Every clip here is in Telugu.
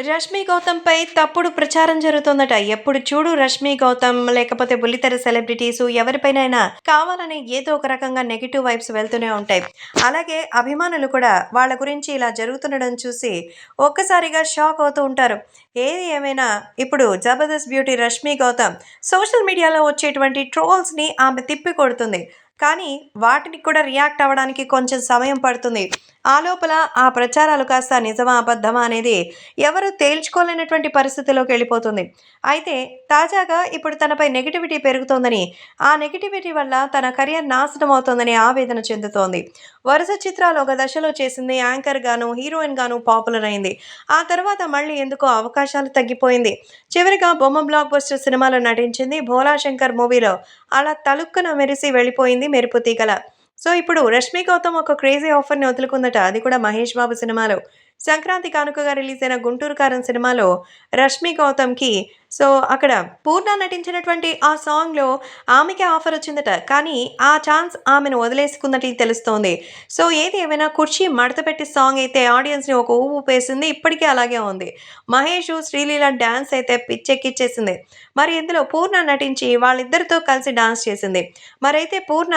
రష్మి గౌతమ్‌పై తప్పుడు ప్రచారం జరుగుతుందట ఎప్పుడు చూడు రష్మి గౌతమ్ లేకపోతే బుల్లితెర సెలబ్రిటీస్ ఎవరిపైనైనా కావాలని ఏదో ఒక రకంగా నెగిటివ్ వైబ్స్ వెళ్తూనే ఉంటాయి. అలాగే అభిమానులు కూడా వాళ్ళ గురించి ఇలా జరుగుతుండడం చూసి ఒక్కసారిగా షాక్ అవుతూ ఉంటారు. ఏది ఏమైనా ఇప్పుడు 'జబర్దస్త్ బ్యూటీ' రష్మి గౌతమ్ సోషల్ మీడియాలో వచ్చేటువంటి ట్రోల్స్‌ని ఆమె తిప్పికొడుతుంది. కానీ వాటిని కూడా రియాక్ట్ అవ్వడానికి కొంచెం సమయం పడుతుంది. ఆ లోపల ఆ ప్రచారాలు కాస్త నిజమా? అబద్ధమా? అనేది ఎవరు తేల్చుకోలేనటువంటి పరిస్థితిలోకి వెళ్ళిపోతుంది. అయితే తాజాగా ఇప్పుడు తనపై నెగిటివిటీ పెరుగుతోందని, ఆ నెగిటివిటీ వల్ల తన కెరియర్ నాశనం అవుతోందని ఆవేదన చెందుతోంది. వరుస చిత్రాలు ఒక దశలో చేసింది. యాంకర్‌గాను, హీరోయిన్‌గాను పాపులర్ అయింది. ఆ తర్వాత మళ్ళీ ఎందుకో అవకాశాలు తగ్గిపోయింది. చివరిగా బొమ్మ బ్లాక్ బస్టర్ సినిమాలో నటించింది. 'భోలా శంకర్' మూవీలో అలా తళుక్కున మెరిసి వెళ్ళిపోయింది మెరుపు తీగల సో ఇప్పుడు రష్మి గౌతమ్ ఒక క్రేజీ ఆఫర్‌ని వదులుకుందట. అది కూడా మహేష్ బాబు సినిమాలో. సంక్రాంతి కానుకగా రిలీజ్ అయిన 'గుంటూరు కారం' సినిమాలో రష్మి గౌతమ్‌కి సో అక్కడ పూర్ణ నటించినటువంటి ఆ సాంగ్‌లో ఆమెకే ఆఫర్ వచ్చిందట. కానీ ఆ ఛాన్స్ ఆమెను వదిలేసుకున్నట్లు తెలుస్తోంది. సో ఏది ఏమైనా 'కుర్చీ మడతపెట్టి' సాంగ్ అయితే ఆడియన్స్‌ని ఒక ఊపు ఊపేసింది. ఇప్పటికీ అలాగే ఉంది. మహేష్, శ్రీలీల డ్యాన్స్ అయితే పిచ్చెక్కిచ్చేసింది మరి ఇందులో పూర్ణ నటించి వాళ్ళిద్దరితో కలిసి డాన్స్ చేసింది. మరైతే పూర్ణ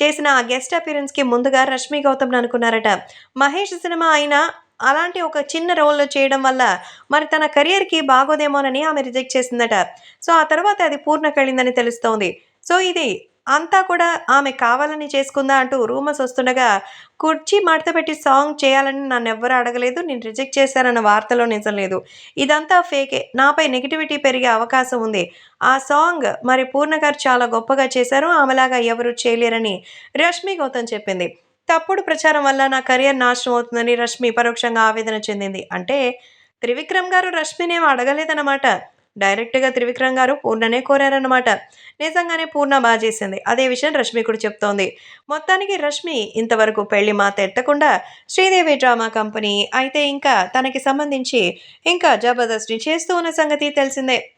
చేసిన ఆ గెస్ట్ అపీరెన్స్కి ముందుగా రష్మి గౌతమ్ అనుకున్నారట. మహేష్ సినిమా అయినా అలాంటి ఒక చిన్న రోల్‌లో చేయడం వల్ల మరి తన కెరియర్‌కి బాగోదేమోనని ఆమె రిజెక్ట్ చేసిందట. సో ఆ తర్వాత అది పూర్ణకెళ్ళిందని తెలుస్తోంది. సో ఇది అంతా కూడా ఆమె కావాలని చేసుకుందా అంటూ రూమర్స్ వస్తుండగా 'కుర్చీ మడతపెట్టి' సాంగ్ చేయాలని నన్ను ఎవ్వరు అడగలేదు. నేను రిజెక్ట్ చేశానన్న వార్తలో నిజం లేదు. ఇదంతా ఫేకే. నాపై నెగిటివిటీ పెరిగే అవకాశం ఉంది. ఆ సాంగ్ మరి పూర్ణ గారు చాలా గొప్పగా చేశారు. ఆమెలాగా ఎవరు చేయలేరని రష్మి గౌతమ్ చెప్పింది. తప్పుడు ప్రచారం వల్ల నా కెరియర్ నాశనం అవుతుందని రష్మి పరోక్షంగా ఆవేదన చెందింది. అంటే త్రివిక్రమ్ గారు రష్మినేం అడగలేదన్నమాట. డైరెక్ట్‌గా త్రివిక్రమ్ గారు పూర్ణనే కోరారన్నమాట. నిజంగానే పూర్ణ బాగా చేసింది. అదే విషయం రష్మి కూడా చెప్తోంది. మొత్తానికి రష్మి ఇంతవరకు పెళ్ళి మాత ఎత్తకుండా శ్రీదేవి డ్రామా కంపెనీ అయితే ఇంకా తనకి సంబంధించి ఇంకా 'జబర్దస్త్'ని చేస్తూ ఉన్న సంగతి తెలిసిందే.